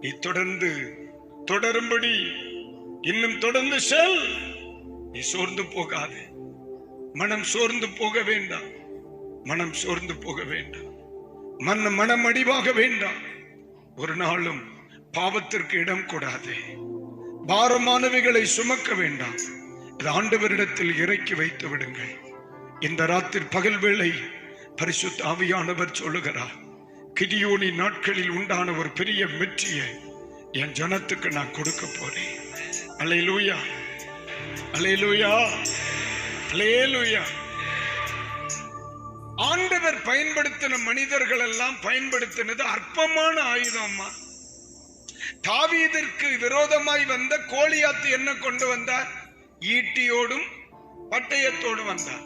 நீ தொடர்ந்து தொடரும்படி இன்னும் தொடர்ந்து செல். நீ சோர்ந்து போகாதே. மனம் சோர்ந்து போக வேண்டாம். மனம் சோர்ந்து போக வேண்டாம். மன மனம் அடிவாக வேண்டாம். ஒரு நாளும் பாவத்திற்கு இடம் கூடாதே. பாரமானவைகளை சுமக்க வேண்டாம். இது ஆண்டவரிடத்தில் இறக்கி வைத்து விடுங்கள். இந்த ராத்திரி பகல் வேளை பரிசுத்த ஆவியானவர் சொல்லுகிறார். கிதியோனி நாட்களில் உண்டான ஒரு பெரிய வெற்றியை என் ஜனத்துக்கு நான் கொடுக்க போறேன். அலை லூயா அலை லூயா அலே லூயா ஆண்டவர் பயன்படுத்தின மனிதர்கள் எல்லாம் பயன்படுத்தினது அற்பமான ஆயுதம்மா தாவீதிற்கு விரோதமாய் வந்த கோழியாத்து என்ன கொண்டு வந்தார்? ஈட்டியோடும் பட்டயத்தோடும் வந்தார்.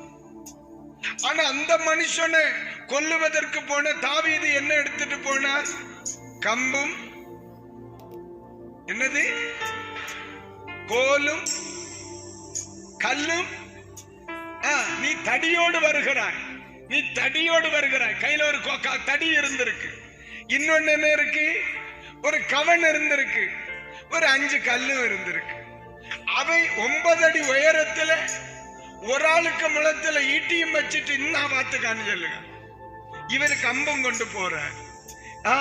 ஆனா அந்த மனுஷனை கொல்லுவதற்கு போன தாவீது என்ன எடுத்துட்டு போனார்? கம்பும் என்னது? கோலும் கல்லும். நீ தடியோடு வருகிறாய். நீ தடியோடு வருகிறாய். கையில ஒரு தடி இருந்திருக்கு. இன்னொன்னு என்ன இருக்கு? ஒரு கவன் இருந்திருக்கு. ஒரு அஞ்சு கல்லும் இருந்திருக்கு. அவை ஒன்பது அடி உயரத்துல ஒரு ஆளுக்கு முளத்துல ஈட்டியும் வச்சுட்டு இன்னும் பார்த்துக்கான்னு சொல்லுங்க. இவர் கம்பம் கொண்டு போறார் ஆ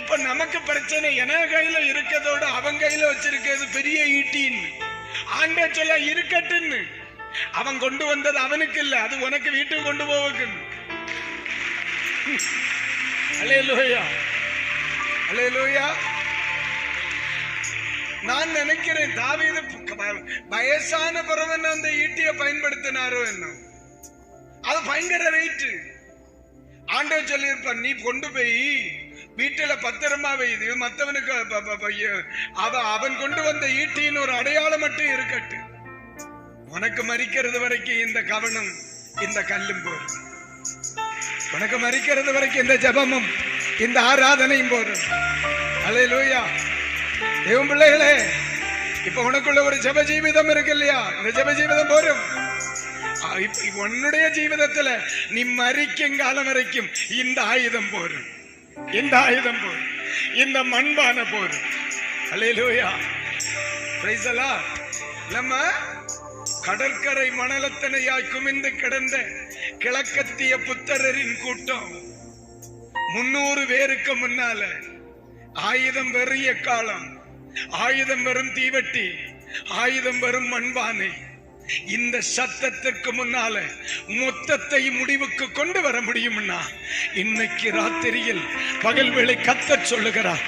இப்ப நமக்கு பிரச்சனை என கையில இருக்கதோட அவன் கையில வச்சிருக்கிறது பெரிய ஈட்டின்னு ஆண்ட சொல்ல இருக்கட்டுன்னு அவன் கொண்டு வந்தது அவனுக்கு இல்ல அது உனக்கு வீட்டுக்கு கொண்டு போவக்கு அலையலோயா அலையலோயா நான் நினைக்கிறேன் தாவீது வயசான பிறவன் அந்த ஈட்டியை பயன்படுத்தினாரோ என்ன அது பயங்கர வெயிட்டு ஆண்டவர் சொல்லியிருப்பான் நீ கொண்டு போய் வீட்டுல பத்திரமா வைது மத்தவனுக்கு அவன் அவ- அவன் கொண்டு வந்த ஈட்டின்னு ஒரு அடையாளம் மட்டும் இருக்கட்டு. உனக்கு மறிக்கிறது வரைக்கும் இந்த கவனம் இந்த கல்லும் போதும். உனக்கு மறிக்கிறது வரைக்கும் இந்த ஜெபமும் இந்த ஆராதனையும் போதும். லூயா தேவன் பிள்ளைகளே இப்ப உனக்குள்ள ஒரு ஜெப ஜீவிதம் இருக்கு இல்லையா? இந்த ஜப ஜீவிதம் போரும் உன்னுடைய ஜீவிதத்துல நீ மறிக்கும் காலம் வரைக்கும் இந்த ஆயுதம் போரும் இந்த ஆயுதம் போரும் இந்த மண்பான Praise the Lord. நம்ம கடற்கரை மணலத்தனையாய் குமிந்து கிடந்த கிழக்கத்திய புத்தரின் கூட்டம். முன்னூறு பேருக்கு முன்னால ஆயுதம் வெறிய காலம். ஆயுதம் வெறும் தீவட்டி. ஆயுதம் வெறும் மண்பானை. இந்த சத்தத்திற்கு முன்னால மொத்தத்தை முடிவுக்கு கொண்டு வர முடியும்னா இன்னைக்கு ராத்திரியில் பகல் வேளை கத்த சொல்லுகிறார்.